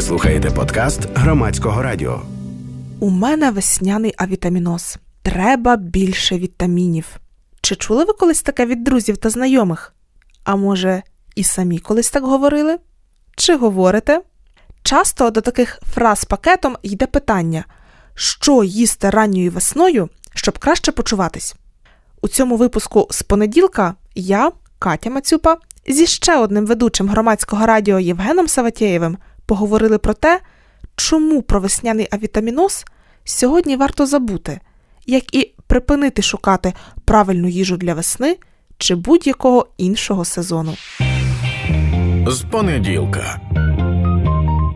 Ви слухаєте подкаст громадського радіо. У мене весняний авітаміноз. Треба більше вітамінів. Чи чули ви колись таке від друзів та знайомих? А може, і самі колись так говорили? Чи говорите? Часто до таких фраз пакетом йде питання, що їсти ранньою весною, щоб краще почуватись. У цьому випуску з понеділка я, Катя Мацюпа, зі ще одним ведучим громадського радіо Євгеном Саватєєвим поговорили про те, чому про весняний авітаміноз сьогодні варто забути, як і припинити шукати правильну їжу для весни чи будь-якого іншого сезону. З понеділка.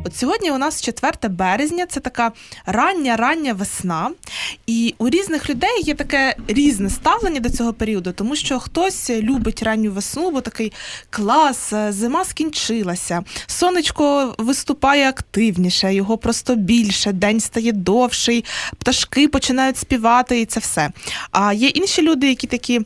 От сьогодні у нас 4 березня, це така рання рання весна, і у різних людей є таке різне ставлення до цього періоду, тому що хтось любить ранню весну, бо такий клас, зима скінчилася, сонечко виступає активніше, його просто більше, день стає довший, пташки починають співати, і це все. А є інші люди, які такі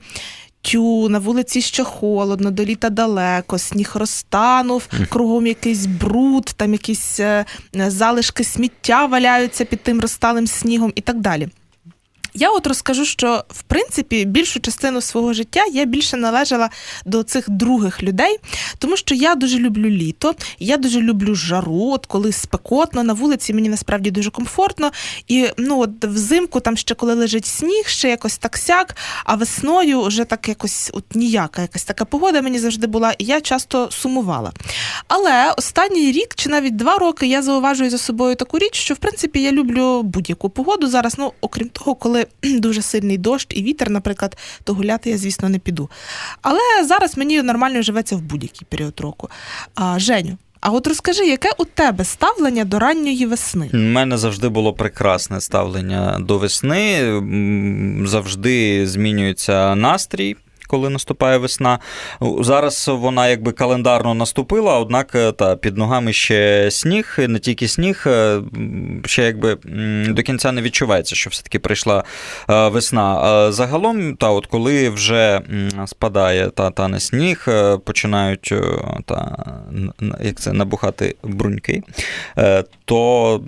тю, на вулиці ще холодно, до літа далеко, сніг розтанув, кругом якийсь бруд, там якісь е, залишки сміття валяються під тим розталим снігом і так далі. Я от розкажу, що в принципі більшу частину свого життя я більше належала до цих других людей, тому що я дуже люблю літо, я дуже люблю жару, от коли спекотно на вулиці, мені насправді дуже комфортно. І ну от взимку, там ще коли лежить сніг, ще якось так сяк, а весною вже так якось от ніяка якась така погода мені завжди була, і я часто сумувала. Але останній рік чи навіть два роки я зауважую за собою таку річ, що в принципі я люблю будь-яку погоду зараз. Ну окрім того, коли дуже сильний дощ і вітер, наприклад, то гуляти я, звісно, не піду. Але зараз мені нормально живеться в будь-який період року. А, Женю. А от розкажи, яке у тебе ставлення до ранньої весни? У мене завжди було прекрасне ставлення до весни. Завжди змінюється настрій коли наступає весна. Зараз вона якби календарно наступила, однак е, та під ногами ще сніг, не тільки сніг, е, ще якби до кінця не відчувається, що все-таки прийшла е, весна. Загалом, та от коли вже спадає та тане сніг, починають та як це набухати бруньки, то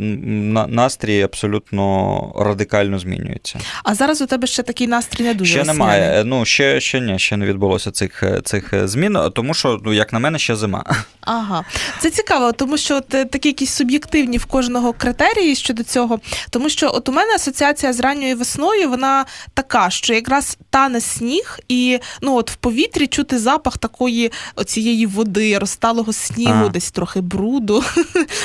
настрій абсолютно радикально змінюється. А зараз у тебе ще такий настрій не дуже ще немає. Ну ще ще ні ні, ще не відбулося цих цих змін, тому що, ну, як на мене, ще зима. Ага, це цікаво, тому що от е, такі якісь суб'єктивні в кожного критерії щодо цього. Тому що от у мене асоціація з ранньою весною, вона така, що якраз тане сніг, і ну от в повітрі чути запах такої оцієї води, розталого снігу, а. десь трохи бруду.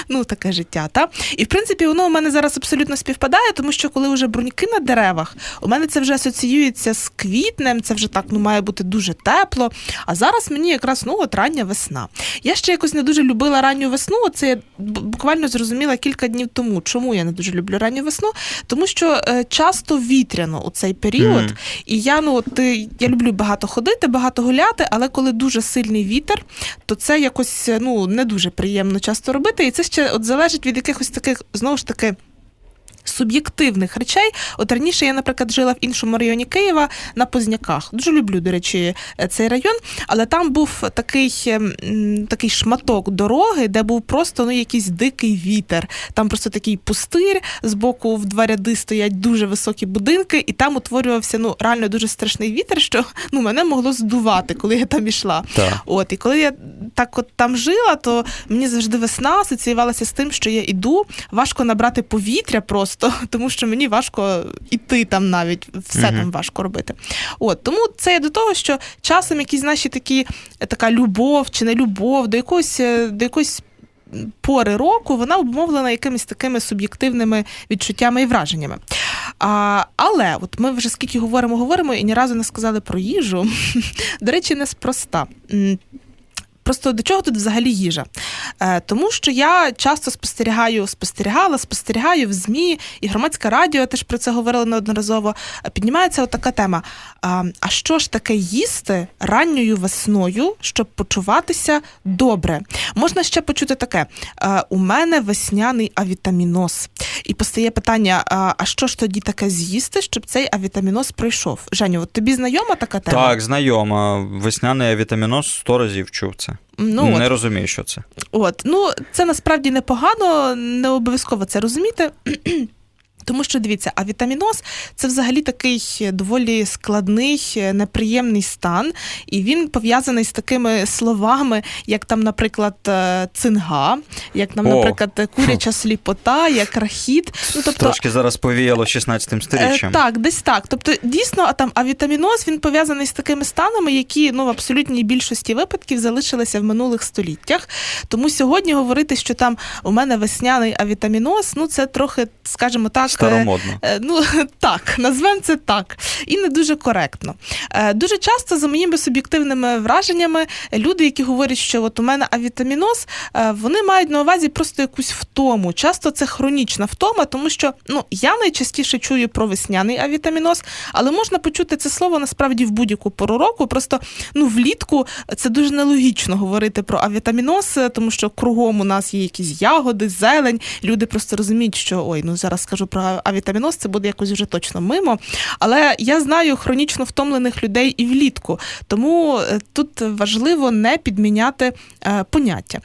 Ну, таке життя. Та? І в принципі, воно у мене зараз абсолютно співпадає, тому що коли вже бруньки на деревах, у мене це вже асоціюється з квітнем, це вже так ну має бути дуже тепло. А зараз мені якраз ну от рання весна. Я ще якось не дуже любила ранню весну. Це я буквально зрозуміла кілька днів тому. Чому я не дуже люблю ранню весну? Тому що е, часто вітряно у цей період, mm. і я ну от е, я люблю багато ходити, багато гуляти, але коли дуже сильний вітер, то це якось ну не дуже приємно часто робити. І це ще от залежить від якихось таких знову ж таки суб'єктивних речей. От раніше я, наприклад, жила в іншому районі Києва на Позняках. Дуже люблю, до речі, цей район, але там був такий ем, такий шматок дороги, де був просто ну, якийсь дикий вітер. Там просто такий пустир, з боку в два ряди стоять дуже високі будинки, і там утворювався ну, реально дуже страшний вітер, що ну, мене могло здувати, коли я там ішла. Так. От, І коли я так от там жила, то мені завжди весна асоціювалася з тим, що я іду, важко набрати повітря просто просто, тому що мені важко іти там навіть все uh там важко робити. От тому це є до того, що часом якісь наші такі така любов чи не любов до якоїсь е, до якоїсь. Пори року вона обумовлена якимись такими суб'єктивними відчуттями і враженнями. А, Але от ми вже скільки говоримо, говоримо і ні разу не сказали про їжу. До речі, неспроста. Просто до чого тут взагалі їжа? Е, Тому що я часто спостерігаю, спостерігала, спостерігаю в ЗМІ, і громадське радіо теж про це говорила неодноразово. Піднімається отака тема: а, а що ж таке їсти ранньою весною, щоб почуватися добре? Можна ще почути таке: а, у мене весняний авітаміноз. І постає питання: а, що ж тоді таке з'їсти, щоб цей авітаміноз пройшов? Женю, от тобі знайома така тема? Так, знайома. Весняний авітаміноз сто разів чув це. Ну, Не от. розумію, що це. От, ну це насправді непогано, не обов'язково це розуміти. Тому що дивіться, авітаміноз це взагалі такий доволі складний, неприємний стан, і він пов'язаний з такими словами, як там, наприклад, е, цинга, як там, наприклад, куряча сліпота, як рахіт. Ну тобто Трошки зараз повіяло 16 сторіччям. Е, так, десь так. Тобто, дійсно, там авітаміноз він пов'язаний з такими станами, які ну в абсолютній більшості випадків залишилися в минулих століттях. Тому сьогодні говорити, що там у мене весняний авітаміноз, ну це трохи, скажімо так, Старомодно. Е, Ну так, назвемо це так, і не дуже коректно. Е, Дуже часто, за моїми суб'єктивними враженнями, люди, які говорять, що от у мене авітаміноз, е, вони мають на увазі просто якусь втому. Часто це хронічна втома, тому що ну я найчастіше чую про весняний авітаміноз, але можна почути це слово насправді в будь-яку пору року. Просто ну влітку це дуже нелогічно говорити про авітаміноз, тому що кругом у нас є якісь ягоди, зелень. Люди просто розуміють, що ой, ну зараз скажу про авітаміноз, це буде якось вже точно мимо. Але я знаю хронічно втомлених людей і влітку, тому е, тут важливо не підміняти е, поняття.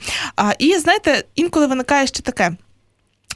І знаєте, інколи виникає ще таке.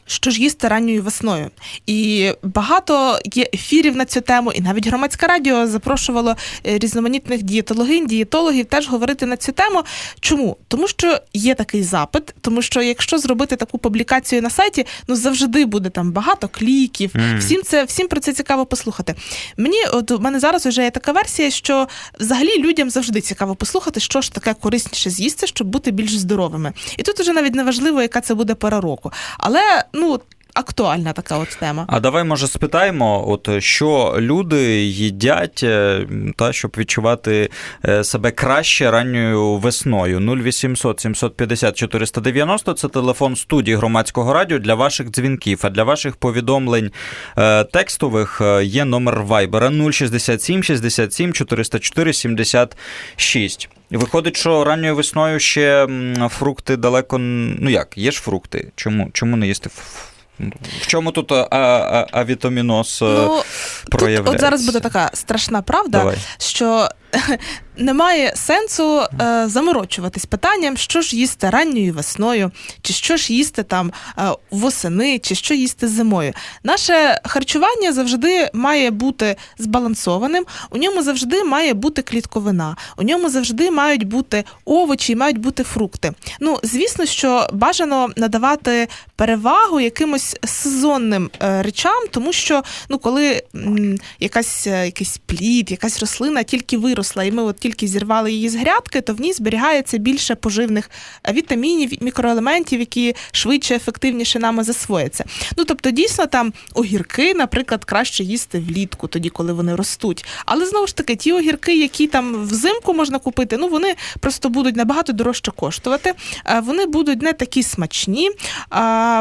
Що ж їсти ранньою весною, і багато є ефірів на цю тему, і навіть громадське радіо запрошувало е, різноманітних дієтологинь, дієтологів теж говорити на цю тему. Чому? Тому що є такий запит, тому що якщо зробити таку публікацію на сайті, ну завжди буде там багато кліків. Мгм. Всім це всім про це цікаво послухати. Мені от у мене зараз вже є така версія, що взагалі людям завжди цікаво послухати, що ж таке корисніше з'їсти, щоб бути більш здоровими. І тут уже навіть не важливо, яка це буде пора року. Але ну актуальна така от тема. А давай, може, спитаємо, от що люди їдять, е, та щоб відчувати е, себе краще ранньою весною. 0800 750 490 – це телефон студії громадського радіо для ваших дзвінків. А для ваших повідомлень е, текстових є номер Вайбера 067 67 404 76. Виходить, що ранньою весною ще фрукти далеко. Ну як, є ж фрукти? Чому, чому не їсти в чому тут а, а, авітаміноз ну, проявляється? тут от зараз буде така страшна правда, Давай. що немає сенсу е, заморочуватись питанням, що ж їсти ранньою весною, чи що ж їсти там е, восени, чи що їсти зимою. Наше харчування завжди має бути збалансованим, у ньому завжди має бути клітковина, у ньому завжди мають бути овочі, мають бути фрукти. Ну, звісно, що бажано надавати перевагу якимось сезонним е, речам, тому що ну, коли м, якась, е, якийсь плід, якась рослина тільки виросла, і ми от тільки зірвали її з грядки, то в ній зберігається більше поживних е, вітамінів, мікроелементів, які швидше, ефективніше нами засвояться. Ну тобто, дійсно, там огірки, наприклад, краще їсти влітку, тоді, коли вони ростуть. Але знову ж таки, ті огірки, які там взимку можна купити, ну вони просто будуть набагато дорожче коштувати. е, Вони будуть не такі смачні,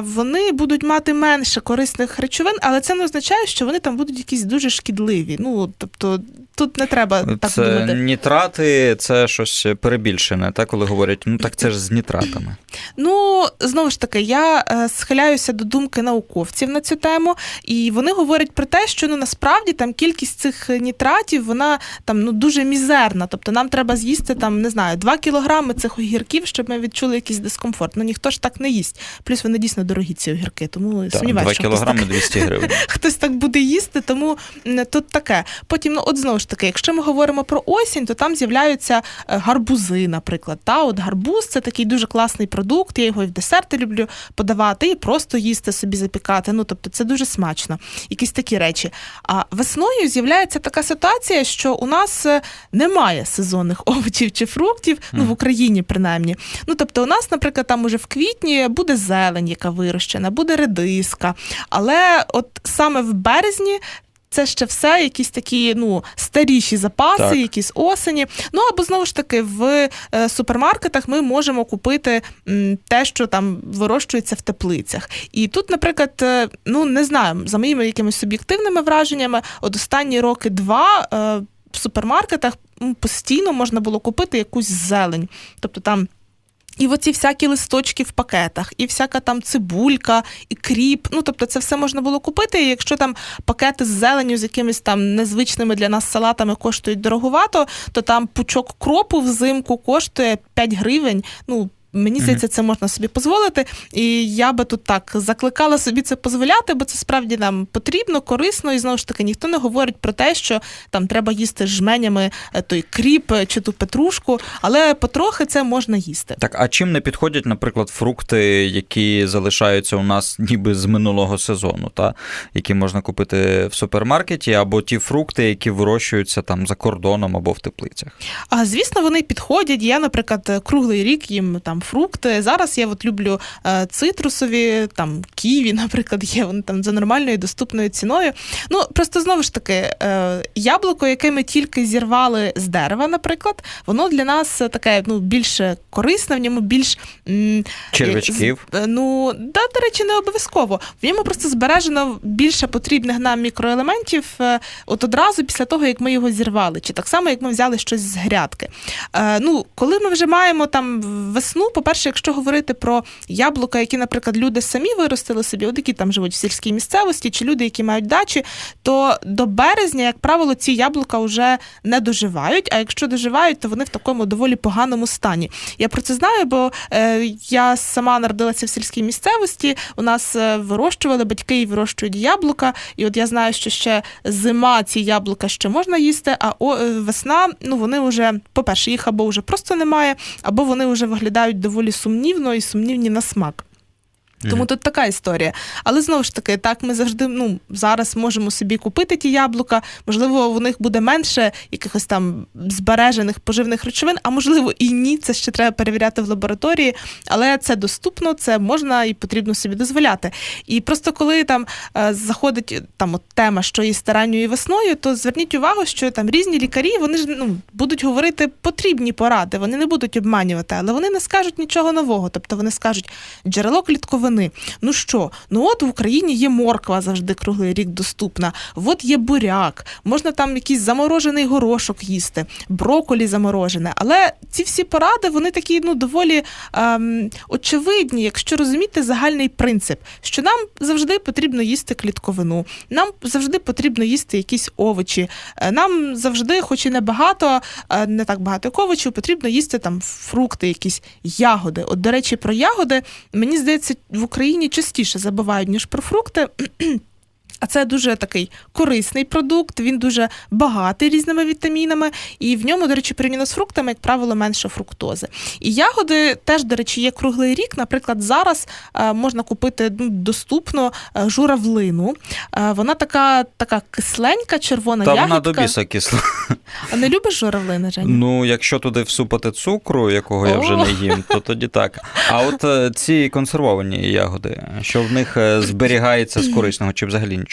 вони будуть мати менше корисних речовин, але це не означає, що вони там будуть якісь дуже шкідливі. Ну тобто тут не треба так це думати. нітрати, це щось перебільшене, так, коли говорять, ну так це ж з нітратами. Ну, знову ж таки, я е, схиляюся до думки науковців на цю тему, і вони говорять про те, що ну насправді там кількість цих нітратів вона там ну дуже мізерна. Тобто нам треба з'їсти там не знаю 2 кілограми цих огірків, щоб ми відчули якийсь дискомфорт. Ну ніхто ж так не їсть. Плюс вони дійсно дорогі ці огірки, тому Так, сумніваюся, 2 що хтось кілограми так 200 гривень. хтось так буде їсти, тому тут таке. Потім, ну от знову ж таки, якщо ми говоримо про осінь, то там з'являються е, гарбузи, наприклад. Та от гарбуз це такий дуже класний продукт. Я його і в десерти люблю подавати, і просто їсти собі запікати. Ну тобто це дуже смачно. Якісь такі речі. А весною з'являється така ситуація, що у нас е, немає сезонних овочів чи фруктів, ну в Україні принаймні. Ну тобто, у нас, наприклад, там уже в квітні буде зелень, яка вирощена, буде редиска. Але от саме в березні. Це ще все якісь такі ну старіші запаси, Так. якісь осені. Ну або знову ж таки в е, супермаркетах ми можемо купити те, що там вирощується в теплицях. І тут, наприклад, е, ну не знаю, за моїми якимись суб'єктивними враженнями, от останні роки два е, в супермаркетах постійно можна було купити якусь зелень. Тобто там І оці всякі листочки в пакетах, і всяка там цибулька, і кріп. Ну тобто, це все можна було купити. І якщо там пакети з зеленю з якимись там незвичними для нас салатами коштують дороговато, то там пучок кропу взимку коштує 5 гривень. Ну Мені здається, це можна собі дозволити. І я би тут так закликала собі це дозволяти, бо це справді нам потрібно, корисно, і знову ж таки ніхто не говорить про те, що там треба їсти жменями е, той кріп е, чи ту петрушку, але потрохи це можна їсти. Так, а чим не підходять, наприклад, фрукти, які залишаються у нас ніби з минулого сезону, та які можна купити в супермаркеті, або ті фрукти, які вирощуються там за кордоном або в теплицях? А звісно, вони підходять. Я, наприклад, круглий рік їм там фрукти. Зараз я от люблю е, цитрусові, там ківі, наприклад, є вони там за нормальною доступною ціною. Ну просто знову ж таки, е, яблуко, яке ми тільки зірвали з дерева, наприклад, воно для нас таке ну більш корисне, в ньому більш Червячків. е, Ну да, до речі, не обов'язково. В ньому просто збережено більше потрібних нам мікроелементів, от одразу після того, як ми його зірвали, чи так само, як ми взяли щось з грядки. Ну, коли ми вже маємо там весну, по-перше, якщо говорити про яблука, які, наприклад, люди самі виростили собі, от які там живуть в сільській місцевості, чи люди, які мають дачі, то до березня, як правило, ці яблука вже не доживають. А якщо доживають, то вони в такому доволі поганому стані. Я про це знаю, бо е, я сама народилася в сільській місцевості. У нас е, вирощували батьки і вирощують яблука. І от я знаю, що ще зима ці яблука ще можна їсти, а о, е, весна, ну вони вже, по-перше, їх або вже просто немає, або вони вже виглядають доволі сумнівно і сумнівні на смак. Тому тут така історія. Але знову ж таки, так ми завжди ну, зараз можемо собі купити ті яблука. Можливо, у них буде менше якихось там збережених поживних речовин, а можливо і ні. Це ще треба перевіряти в лабораторії. Але це доступно, це можна і потрібно собі дозволяти. І просто коли там е, заходить там от тема, що є ранньою весною, то зверніть увагу, що там різні лікарі вони ж ну будуть говорити потрібні поради, вони не будуть обманювати, але вони не скажуть нічого нового. Тобто вони скажуть джерело клітковини. Ну що, ну от в Україні є морква завжди круглий рік доступна. От є буряк, можна там якийсь заморожений горошок їсти, броколі заморожене. Але ці всі поради вони такі ну доволі ем, очевидні, якщо розуміти загальний принцип, що нам завжди потрібно їсти клітковину, нам завжди потрібно їсти якісь овочі. е, Нам завжди, хоч і не багато, е, не так багато овочів, потрібно їсти там фрукти, якісь ягоди. От, до речі, про ягоди мені здається, в Україні частіше забувають, ніж про фрукти. А це дуже такий корисний продукт, він дуже багатий різними вітамінами, і в ньому, до речі, порівняно з фруктами, як правило, менше фруктози. І ягоди теж, до речі, є круглий рік. Наприклад, зараз е, можна купити ну, доступно е, журавлину. Е, вона така, така кисленька, червона Та ягідка. вона до біса кисла. А не любиш журавлини, Женя? Ну, якщо туди всупати цукру, якого я вже не їм, то тоді так. А от ці консервовані ягоди, що в них зберігається з корисного, чи взагалі нічого?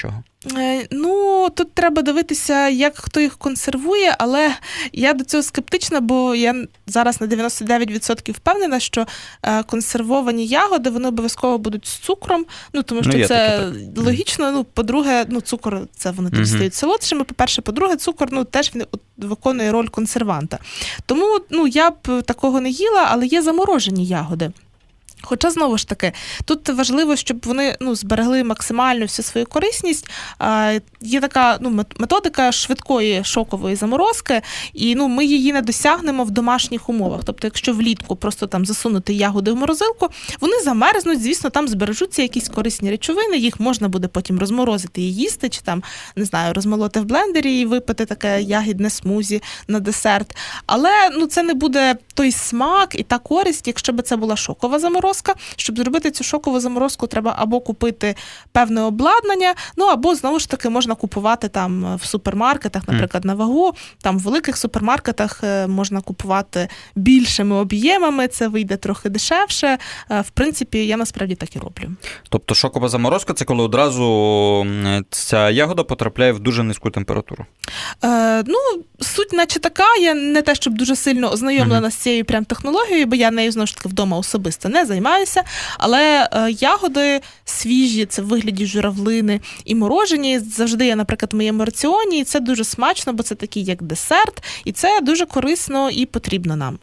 Е, Ну, тут треба дивитися, як хто їх консервує, але я до цього скептична, бо я зараз на 99% впевнена, що е, консервовані ягоди вони обов'язково будуть з цукром. Ну тому що Ну, це таке, так. логічно. Ну, по-друге, ну цукор це вони тоді Мгм. стають солодшими. По-перше, по-друге, цукор ну теж він виконує роль консерванта. Тому ну я б такого не їла, але є заморожені ягоди. Хоча знову ж таки, тут важливо, щоб вони ну, зберегли максимально всю свою корисність. А, є така ну, методика швидкої шокової заморозки, і ну, ми її не досягнемо в домашніх умовах. Тобто, якщо влітку просто там засунути ягоди в морозилку, вони замерзнуть, звісно, там збережуться якісь корисні речовини, їх можна буде потім розморозити і їсти, чи там не знаю, розмолоти в блендері і випити таке ягідне смузі на десерт. Але ну це не буде той смак і та користь, якщо б це була шокова заморозка. Щоб зробити цю шокову заморозку, треба або купити певне обладнання, ну або знову ж таки можна купувати там в супермаркетах, наприклад, на вагу. Там в великих супермаркетах е, можна купувати більшими об'ємами, це вийде трохи дешевше. Е, В принципі, я насправді так і роблю. Тобто шокова заморозка це коли одразу ця ягода потрапляє в дуже низьку температуру. Е, ну, суть, наче така, я не те, щоб дуже сильно ознайомлена з цією прям технологією, бо я нею знову ж таки вдома особисто не займаюся. Але е, ягоди свіжі, це в вигляді журавлини і морожені. Завжди є, наприклад, в моєму раціоні, і це дуже смачно, бо це такий як десерт, і це дуже корисно і потрібно нам.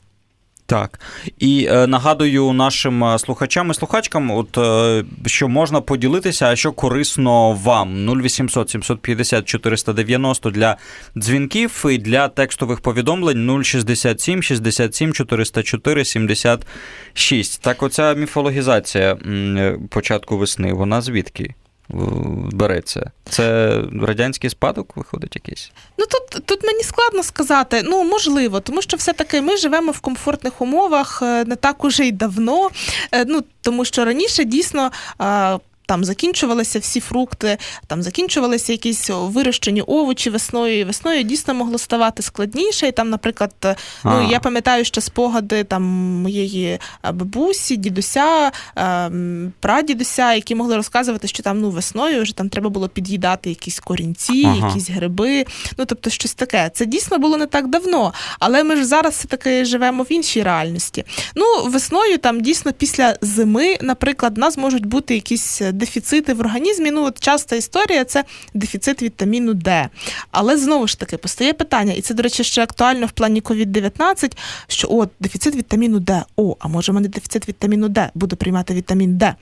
Так. І е, нагадую нашим е, слухачам і слухачкам, от, е, що можна поділитися, а що корисно вам. 0800 750 490 для дзвінків і для текстових повідомлень 067 67 404 76. Так, оця міфологізація е, початку весни, вона звідки? Береться. Це радянський спадок виходить якийсь? Ну тут, тут мені складно сказати. Ну можливо, тому що все-таки ми живемо в комфортних умовах е, не так уже й давно. Е, Ну тому що раніше дійсно. Там закінчувалися всі фрукти, там закінчувалися якісь вирощені овочі весною. І весною дійсно могло ставати складніше. І там, наприклад, е, ну А. я пам'ятаю ще спогади там моєї е, бабусі, дідуся, е, прадідуся, які могли розказувати, що там ну весною вже там треба було під'їдати якісь корінці, Ага. якісь гриби. Ну тобто, щось таке. Це дійсно було не так давно, але ми ж зараз все таки живемо в іншій реальності. Ну, весною там дійсно після зими, наприклад, в нас можуть бути якісь дефіцити в організмі. Ну, от часта історія це дефіцит вітаміну Д. Але знову ж таки постає питання, і це, до речі, ще актуально в плані COVID-19, що от дефіцит вітаміну Д. О, а може в мене дефіцит вітаміну Д, буду приймати вітамін Д.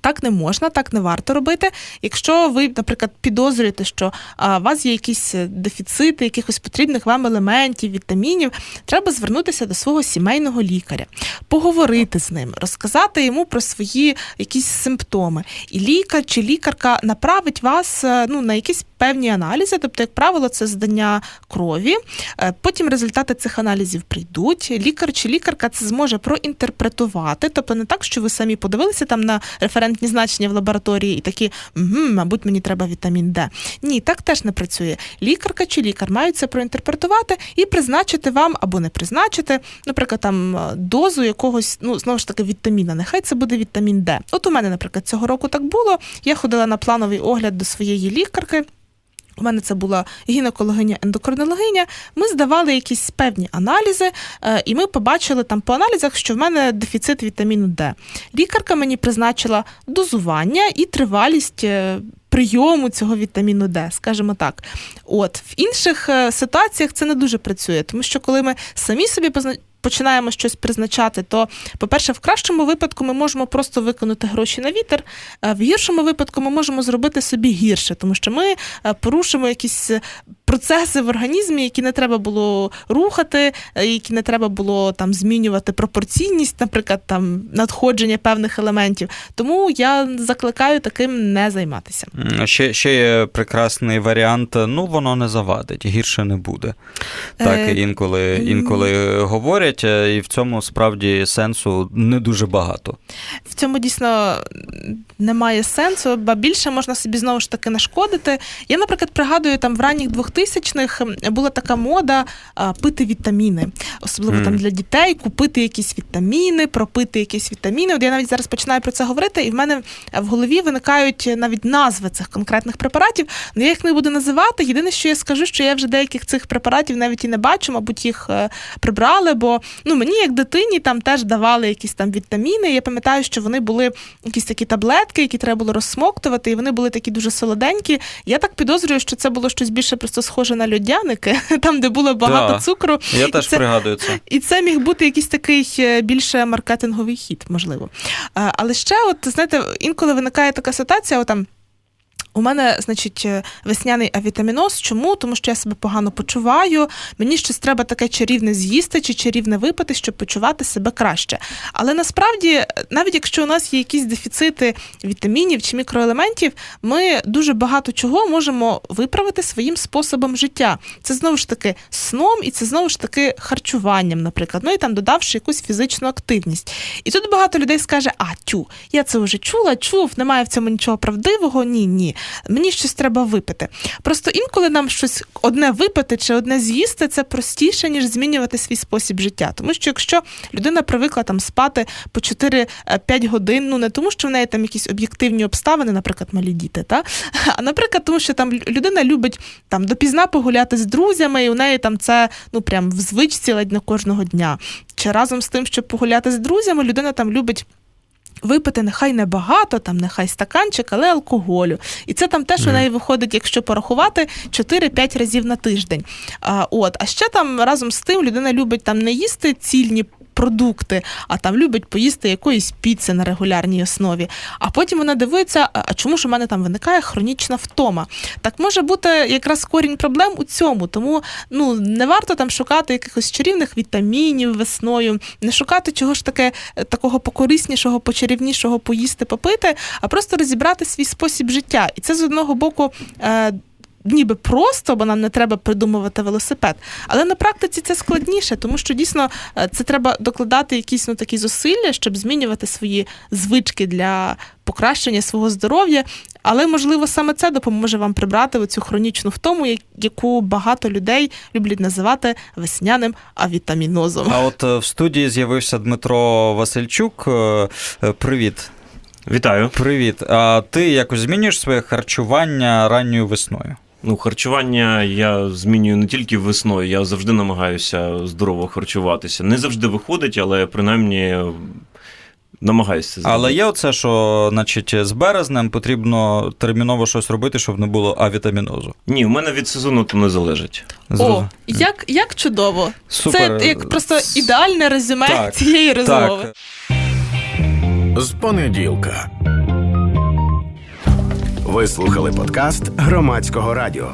Так не можна, так не варто робити. Якщо ви, наприклад, підозрюєте, що у вас є якісь е, дефіцити, якихось потрібних вам елементів, вітамінів, треба звернутися до свого сімейного лікаря, поговорити з ним, розказати йому про свої якісь симптоми. І лікар чи лікарка направить вас е, ну, на якісь певні аналізи, тобто, як правило, це здання крові. Е, Потім результати цих аналізів прийдуть. Лікар чи лікарка це зможе проінтерпретувати, тобто не так, що ви самі подивилися там на референтні значення в лабораторії і такі, угу, мабуть, мені треба вітамін Д. Ні, так теж не працює. Лікарка чи лікар мають це проінтерпретувати і призначити вам або не призначити, наприклад, там е, дозу якогось, ну знову ж таки, вітаміна. Нехай це буде вітамін Д. От у мене, наприклад, цього року так було. Я ходила на плановий огляд до своєї лікарки. У мене це була гінекологиня-ендокринологиня. Ми здавали якісь певні аналізи, е, і ми побачили там по аналізах, що в мене дефіцит вітаміну Д. Лікарка мені призначила дозування і тривалість. е, Прийому цього вітаміну Д, скажімо так. От в інших е, ситуаціях це не дуже працює, тому що коли ми самі собі починаємо щось призначати, то, по-перше, в кращому випадку ми можемо просто виконати гроші на вітер, а в гіршому випадку ми можемо зробити собі гірше, тому що ми е, порушимо якісь е, процеси в організмі, які не треба було рухати, е, які не треба було там змінювати пропорційність, наприклад, там надходження певних елементів. Тому я закликаю таким не займатися. Ще, ще є прекрасний варіант, ну воно не завадить, гірше не буде. Так, Е, інколи, інколи говорять, е, і в цьому справді сенсу не дуже багато. В цьому дійсно немає сенсу, ба більше можна собі знову ж таки нашкодити. Я, наприклад, пригадую, там в ранніх 2000-х була така мода а, пити вітаміни, особливо Мгм. там для дітей, купити якісь вітаміни, пропити якісь вітаміни. От я навіть зараз починаю про це говорити, і в мене в голові виникають навіть назви цих конкретних препаратів. Ну я їх не буду називати. Єдине, що я скажу, що я вже деяких цих препаратів навіть і не бачу, мабуть, їх е, прибрали, бо ну мені як дитині там теж давали якісь там вітаміни. Я пам'ятаю, що вони були якісь такі таблетки, які треба було розсмоктувати, і вони були такі дуже солоденькі. Я так підозрюю, що це було щось більше просто схоже на льодяники, там, де було багато Да. цукру. Я І теж це- пригадую це. і це міг бути якийсь такий е, більше маркетинговий хід, можливо. Але ще, от знаєте, інколи виникає така ситуація, отам. У мене, значить, е, весняний авітаміноз. Чому? Тому що я себе погано почуваю. Мені щось треба таке чарівне з'їсти чи чарівне випити, щоб почувати себе краще. Але насправді, е, навіть якщо у нас є якісь дефіцити вітамінів чи мікроелементів, ми дуже багато чого можемо виправити своїм способом життя. Це знову ж таки сном, і це знову ж таки харчуванням, наприклад. Ну і там додавши якусь фізичну активність. І тут багато людей скаже: а тю, я це вже чула, чув, немає в цьому нічого правдивого. Ні, ні. Мені щось треба випити. Просто інколи нам щось одне випити чи одне з'їсти це простіше, ніж змінювати свій спосіб життя. Тому що якщо людина привикла там спати по 4-5 годин, ну не тому, що в неї там якісь об'єктивні обставини, наприклад, малі діти, та? а наприклад, тому що там людина любить там допізна погуляти з друзями, і у неї там це ну прям в звичці ледь не кожного дня. Чи разом з тим, щоб погуляти з друзями, людина там любить. Випити нехай не багато, там нехай стаканчик, але алкоголю. І це там теж у неї виходить, якщо порахувати, 4-5 разів на тиждень. А, от, а ще там разом з тим людина любить там не їсти цільні продукти, а там любить поїсти якоїсь піци на регулярній основі. А потім вона дивиться, а чому ж у мене там виникає хронічна втома? Так може бути якраз корінь проблем у цьому. Тому ну не варто там шукати якихось чарівних вітамінів весною, не шукати чого ж таке е, такого покориснішого, почарівнішого поїсти, попити, а просто розібрати свій спосіб життя. І це з одного боку. Ніби просто, бо нам не треба придумувати велосипед. Але на практиці це складніше, тому що дійсно е, це треба докладати якісь ну, такі зусилля, щоб змінювати свої звички для покращення свого здоров'я. Але можливо саме це допоможе вам прибрати оцю хронічну втому, яку багато людей люблять називати весняним авітамінозом. А от е, в студії з'явився Дмитро Васильчук. Е, Привіт. Вітаю. Привіт. А ти якось змінюєш своє харчування ранньою весною? Ну, харчування я змінюю не тільки весною, я завжди намагаюся здорово харчуватися. Не завжди виходить, але принаймні намагаюся це Але є оце, що, значить, з березнем потрібно терміново щось робити, щоб не було авітамінозу. Ні, в мене від сезону то не залежить. О, як, як чудово! Супер. Це як просто ідеальне резюме Так, цієї розмови. Так. З понеділка. Ви слухали подкаст громадського радіо.